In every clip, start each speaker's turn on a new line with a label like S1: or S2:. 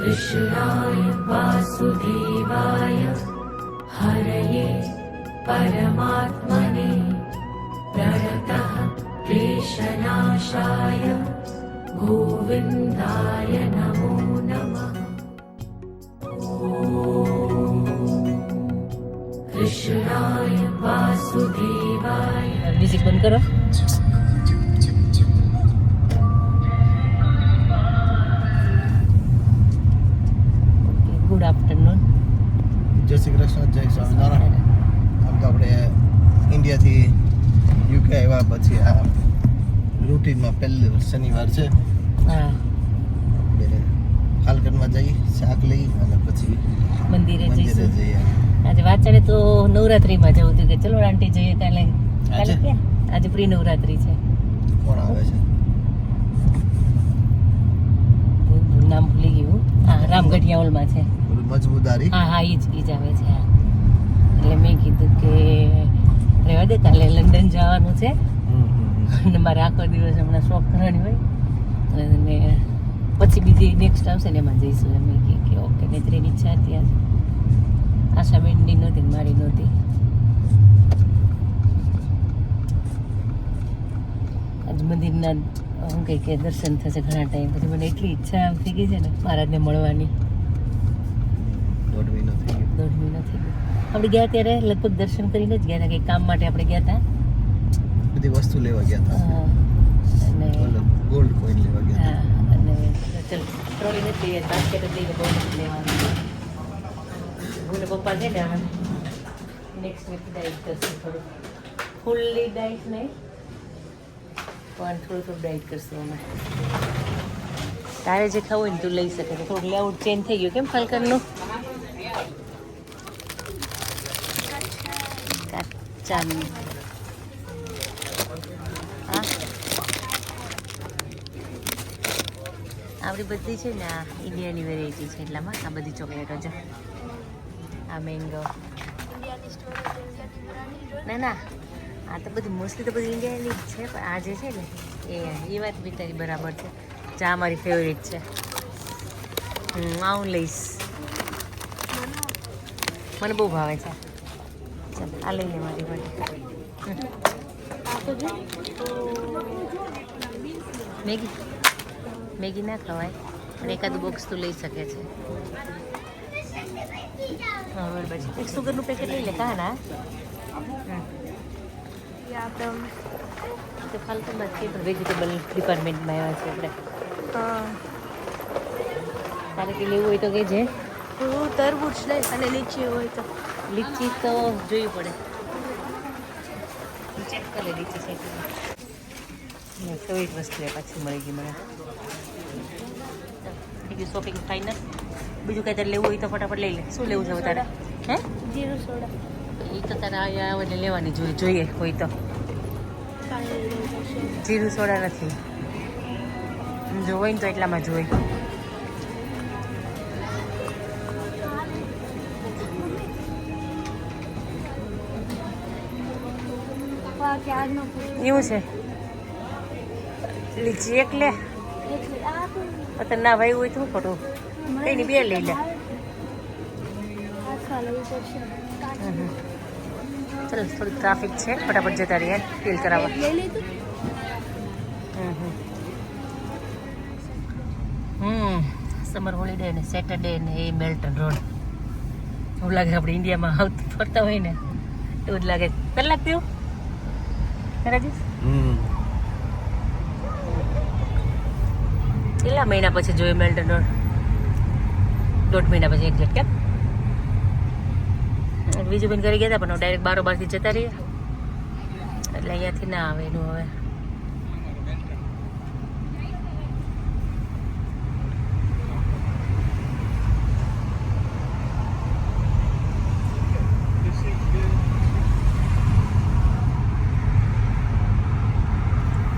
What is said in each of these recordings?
S1: कृष्णाय वासुदेवाय हरये परमात्मने प्रणतः क्लेशनाशाय गोविन्दाय नमो नमः कृष्णाय वासुदेवाय
S2: म्यूजिक बंद करो રૂટીનમાં પહેલી શનિવાર છે.
S3: હા.
S2: આપણે હાલકનમાં જઈ શાક લઈ અને પછી
S3: મંદિરે
S2: મંદિરે જઈએ
S3: આજે વાચાડે તો નવરાત્રીમાં જવું હતું કે ચલો આંટી જઈએ કાલે. કાલે કે આજે પ્રી નવરાત્રી છે.
S2: કોણ આવે છે?
S3: નામ ભૂલી ગયું હા. રામગઢિયા હોલમાં છે.
S2: મજબૂદારી?
S3: હા હા એ જ એ જ આવે છે એટલે મેં કીધું કે રહેવા દે કાલે લંડન જવાનું છે.
S2: હમ.
S3: અને મારે આખો દિવસ હમણાં શોખ કરવાની હોય. અને પછી બીજી નેક્સ્ટ આવશે ને એમાં જઈશું અમે કે કે ઓકે નહીતર ઈચ્છા હતી આશા આશાબેનની નહોતી મારી નહોતી. આજ મંદિરના શું કહે કે દર્શન થશે ઘણા ટાઈમ પછી. મને એટલી ઈચ્છા આમ થઈ ગઈ છે ને મહારાજને મળવાની.
S2: દોઢ મહિનો થઈ ગયો.
S3: દોઢ મહિના થઈ ગયો. આપણે ગયા ત્યારે લગભગ દર્શન કરીને જ ગયા હતા. કંઈક કામ માટે આપણે ગયા હતા.
S2: બધી વસ્તુ લેવા ગયા હતા
S3: અને
S2: ઓલો ગોલ્ડ કોઈન લેવા ગયા હતા
S3: હા અને ચલ ટ્રોલી નથી લઈએ બાસ્કેટ જ લઈને બહુ નથી લેવાનું. હું પપ્પા છે ને નેક્સ્ટ વીક ડાયટ કરશું થોડું ફૂલ્લી ડાયટ નહીં પણ થોડું થોડું ડાયટ કરશું અમે તારે જે ખાવું હોય ને તું લઈ શકે. થોડું લેઆઉટ ચેન્જ થઈ ગયું. કેમ ફાલકનનું? કાચાનું હા આપણી બધી છે ને આ ઇન્ડિયાની વેરાયટી છે એટલામાં. આ બધી ચોકલેટો છે આ મેંગો ના ના. આ તો બધી મોસ્ટલી તો બધી ઇન્ડિયાની જ છે, પણ આ જે છે ને, એ એ વાત બી તારી બરાબર છે. ચા મારી ફેવરેટ છે. હું આવું લઈશ મને બહુ ભાવે છે. ચાલ, આ લઈ લે મારી માટે મેગી? મેગી ના ખવાય પણ એકાદ બોક્સ તો લઈ શકે છે. હા બરાબર છે એક સુગરનું પેકેટ લઈ લે કાં ના? હમ. તો ફાલતુમાં પણ વેજીટેબલ ડિપાર્ટમેન્ટમાં આવ્યા છે આપણે તારે કે લેવું હોય તો કે છે
S4: હું તરબૂચ લઈશ અને લીચી હોય તો.
S3: લીચી તો જોવી પડે. ચેક કરી લીચી છે ને ફેવરિટ વસ્તુ પાછી મળી ગઈ મને. બીજું શોપિંગ ફાઇનલ બીજું કંઈ તારે લેવું હોય તો ફટાફટ લઈ લે. શું લેવું છે હવે તારે? હે?
S4: જીરું સોડા.
S3: એ તો તારે અહીંયા આવે લેવાની જોઈએ જોઈએ હોય તો. જીરું સોડા નથી. જોવાય ને તો એટલામાં જોઈ એવું છે. લીચી એક લે.
S4: એટલે આ તો
S3: તને ના ભાઈ હોય તો શું ખોટું કઈ ની બે લઈ લે. ચાલો થોડું ટ્રાફિક છે. ફટાફટ જતા રહીએ ફીલ કરાવવા. Hmm hmm. Hmm summer holiday ને સેટરડે ને એ મેલ્ટન રોડ એવું લાગે આપણે ઇન્ડિયામાં આવતું ફરતા હોય ને એવું જ લાગે. કલાક થયું રાજેશ
S2: હમ.
S3: કેટલા મહિના પછી જોયું મેલ્ટન રોડ દોઢ મહિના પછી એક્ઝેક્ટ કેમ? બીન કરી ગયા હતા પણ ડાયરેક્ટ બારો બારથી જતા રહ્યા. એટલે અહીંયાથી ના આવે એનું હવે.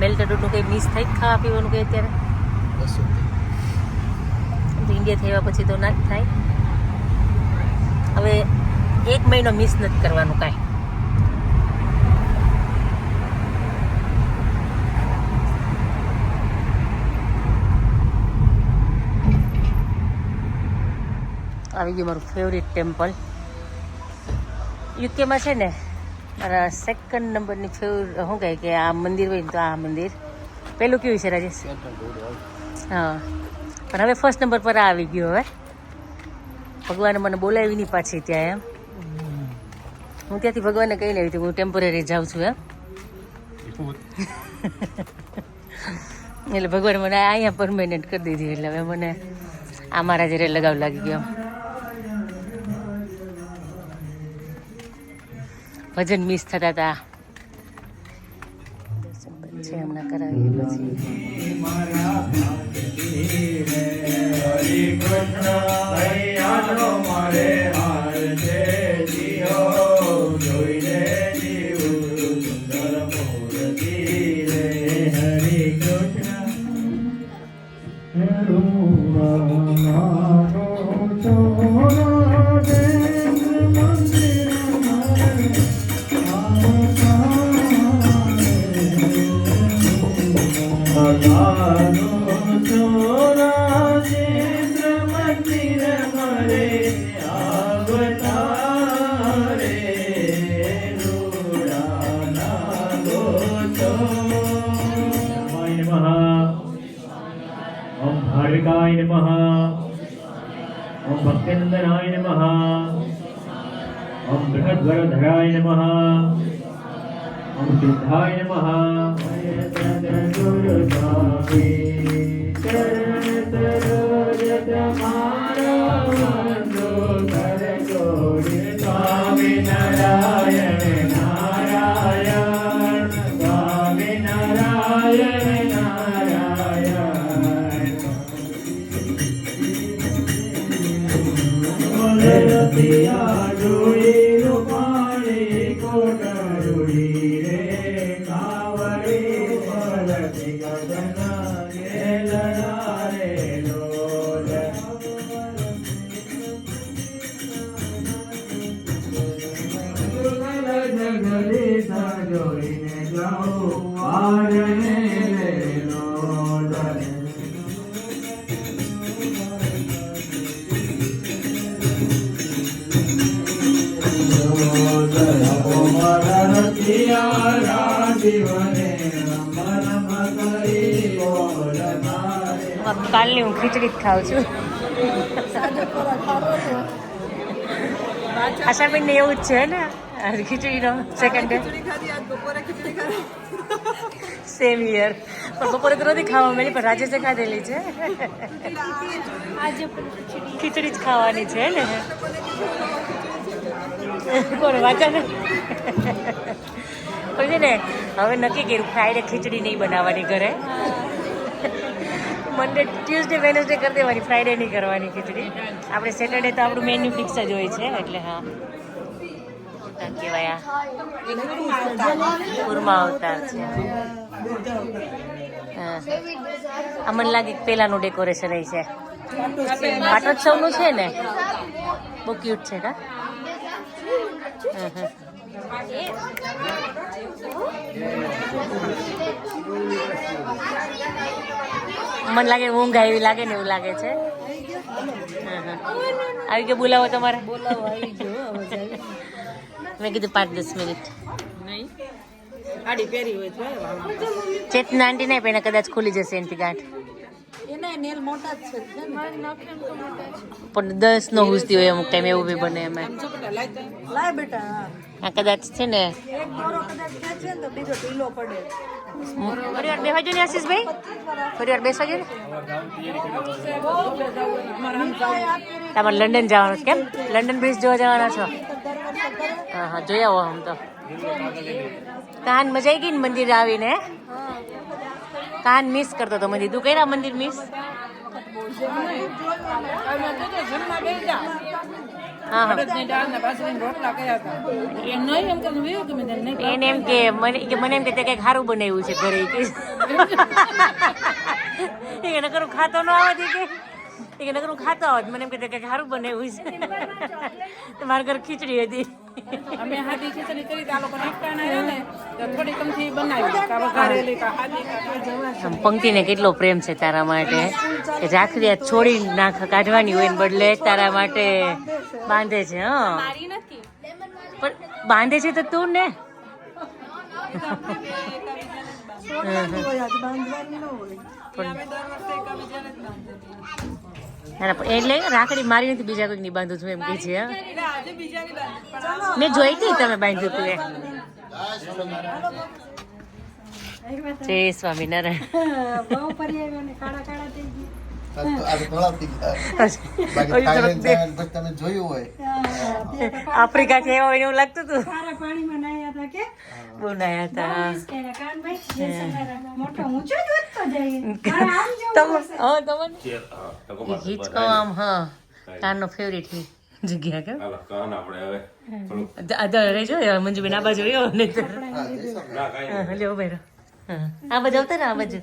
S3: મેલ્ટન રોડનું કંઈ મિસ થાય ખાવા પીવાનું કંઈ અત્યારે?
S2: બસો
S3: સુધી ઇન્ડિયા થયા પછી તો ના જ થાય. હવે એક મહિનો મિસ નથી કરવાનું કાંઈ. આવી ગયું મારું ફેવરિટ ટેમ્પલ યુકેમાં છે ને, મારા સેકન્ડ નંબરની ફેવર શું કહે કે આ મંદિર હોય તો આ મંદિર. પહેલું કેવું છે, રાજેશ? હા. પણ હવે ફર્સ્ટ નંબર પર આવી ગયો હવે ભગવાને મને બોલાવી નહીં પાછી ત્યાં એમ. હું ત્યાંથી ભગવાનને કહી લેવી હતી હું ટેમ્પરરી જાઉં છું એમ. એટલે ભગવાન મને અહીંયા પરમેનન્ટ કરી દીધી એટલે હવે મને આ મારા જયારે લગાવ લાગી ગયો ભજન મિસ થતા હતા. દર્શન પછી.
S5: હરિ કૃષ્ણ હૈયા મળે ઓમ ભક્તનંદનાય નમઃ ઓમ બૃહદ્વરધરાય નમઃ ઓમ સિદ્ધાય નમઃ ગુરુ સ્વામી ચરણ સરોજ તમારા વંદો કર ગોરી સ્વામી નારાયણ
S3: કાલની હું ખીચડી જ ખાઉં છું. આશાબેન ને એવું જ છે ને? ખીચડીનો સેકન્ડ ડે સેમ યર પણ બપોરે તો નથી ખાવા મળી પણ રાજેશે ખાધેલી છે
S4: ખીચડી
S3: જ ખાવાની છે ને કોણ વાંચા ને પણ છે ને હવે નક્કી કર્યું ફ્રાઈડે ખીચડી નહીં બનાવવાની ઘરે। મંડે ટ્યુઝડે વેનસડે કરી દેવાની ફ્રાઈડે નહીં કરવાની ખીચડી આપણે સેટરડે તો આપણું મેન્યુ ફિક્સ જ હોય છે એટલે હા. શું કહેવાય કુરમા અવતાર છે. હા. મને લાગે કે પહેલાંનું ડેકોરેશન એ છે. પાટોત્સવનું છે ને? બહુ ક્યુટ છે કા. મને લાગે ઊંઘ આવી લાગે ને એવું લાગે છે. આવી કે આવી તમારે. બોલાવો તમારે મેં કીધું પાંચ દસ મિનિટ. ચેતના આંટી નહીં પણ કદાચ ખુલી જશે એનથી ગાંઠ. પણ દસ નો ઘૂસતી હોય અમુક ટાઈમ એવું બી બને એમાં.
S6: લાય બેટા હા.
S3: આ કદાચ છે ને.
S6: એક દોરો કદાચ ખેંચે ને તો બીજો ઢીલો પડે.
S3: ફરીવાર બેસવા જોઈએ આશીષભાઈ. ફરીવાર બેસવા જોઈએ તમારે લંડન જવાનું છે કેમ? લંડન બ્રિજ જોવા જવાના છો? હા હા જોઈ આવો આમ તો. તાન મજા આવી ગઈ ને મંદિર આવીને? કાન મિસ કરતો તો મંદિર તું કઈ મંદિર મિસ
S6: કર્યા.
S3: એને એમ કે મને એમ કે કંઈક સારું બનાવ્યું છે ઘરે. કે એને કરું ખાતો ન આવે કે. એ કે નકર હું ખાતો હોત મને એમ કહેતા કે સારું બનાવ્યું છે. તો મારા ઘર ખીચડી હતી.
S6: અમે હાદી ખીચડી કરી આ લોકો એકતા ના રહે ને તો થોડી કમથી બનાવી કા વઘારેલી કા હાદી કા કાચી.
S3: આમ પંક્તિને કેટલો પ્રેમ છે તારા માટે. કે રાખડી આ છોડી નાખ કાઢવાની હોય ને બદલે તારા માટે બાંધે છે હા. પણ બાંધે છે તો તું ને. ના, ના, પણ એટલે રાખડી મારી નથી બીજા કોઈકની બાંધું છું એમ કે છે મેં જોઈ હતી તમે બાંધ્યું તું એ જય સ્વામિનારાયણ.
S2: આ તો આ તો થોડા થઈ ગયા.
S3: આવ્યા લાગતું હતું હા, હિચકો આમ હા કાનનો ફેવરિટ જગ્યા કે
S7: કાન આપણે હવે થોડુંક
S3: રેજો મંજુબેન આ બાજુ રહ્યો ને લ્યો બેરો આ બાજુ આવતા ને આ બાજુ.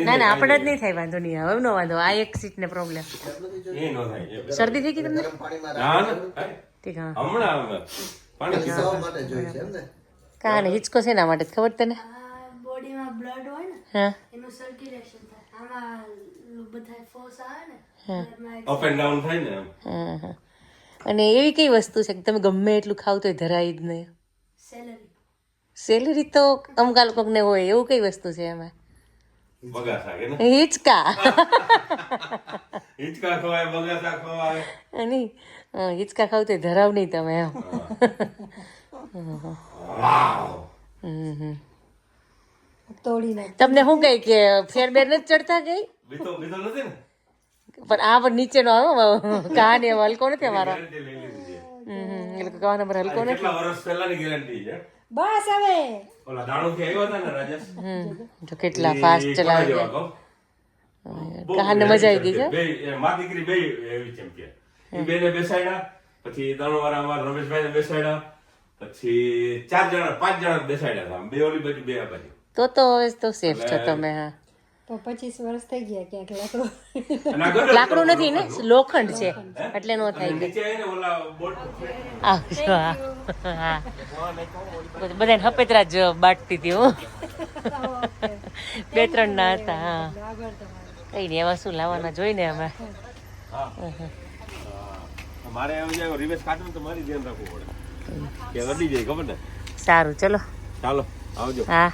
S3: ના ના આપણે જ નહીં થાય વાંધો નહીં હવે નો વાંધો આ એક સીટ ને પ્રોબ્લેમ. શરદી થઈ ગઈ તમને. ઠીક હા.
S7: પાણી
S2: રાખવા માટે છે એમ ને.
S3: કાને હિચકો છે ના માટે ખબર તને?
S4: બોડીમાં બ્લડ હોય ને
S3: હા.
S4: એનું સર્ક્યુલેશન થાય. આમાં બધા ફોર્સ આવે ને
S3: હા.
S7: અપ એન્ડ ડાઉન થાય ને
S3: હા, હા. અને એવી કઈ વસ્તુ છે કે તમે ગમે એટલું ખાવ તો ધરાય જ નહીં?
S4: સેલરી
S3: સેલરી તો અમુક લોકોને હોય એવું કઈ વસ્તુ છે એમાં?
S7: બગાસા કે ને?
S3: હિચકા.
S7: હિંચકા ખવાય બગાસા ખવાય.
S3: નહીં. હિચકા ખાવ તો ધરાવ નહીં તમે એમ. તમને શું કઈ કે ફેરબેર નથી ચડતા કઈ
S7: બીતો બીતો નથી ને?
S3: પણ આ પણ નીચેનો આવ્યો કાન એવો હલકો નથી અમારો. એટલે કાન અમારો હલકો નથી
S7: કેટલા વર્ષ પહેલાની ગેરંટી છે?
S4: બસ હવે.
S7: ઓલા દાણો થી આવ્યા હતા ને રાજેશ
S3: હમ. જો કેટલા ફાસ્ટ ચલાવે. છે
S7: જેવા કહો? બહુ
S3: કાનને મજા આવી ગઈ છે?
S7: બે મા દીકરી બે એવી ચેમ્પિયન એ બેને બેસાડ્યા પછી દાણુ અમારા રમેશભાઈ ને બેસાડ્યા પછી ચાર જણા પાંચ જણા બેસાડ્યા હતા. બે ઓલી બાજુ બે આ બાજુ.
S3: તો તો હવે તો સેફ છો તમે હા.
S7: તો પચીસ વર્ષ થઈ ગયા ક્યાંક
S3: લાકડું. નથી ને? લોખંડ છે. એટલે નો થાય બધાને હપેતરા જ બાટતી હતી હું. બે ત્રણ ના હતા હા. કઈ નહીં એવા શું લાવવાના જોઈને અમે.
S7: મારે એમ જે રિવેશ કાઢવું તો મારી ધ્યાન રાખવું પડે. કે રડી જાય ખબર ને?
S3: સારું ચલો.
S7: ચાલો આવજો.
S3: હા.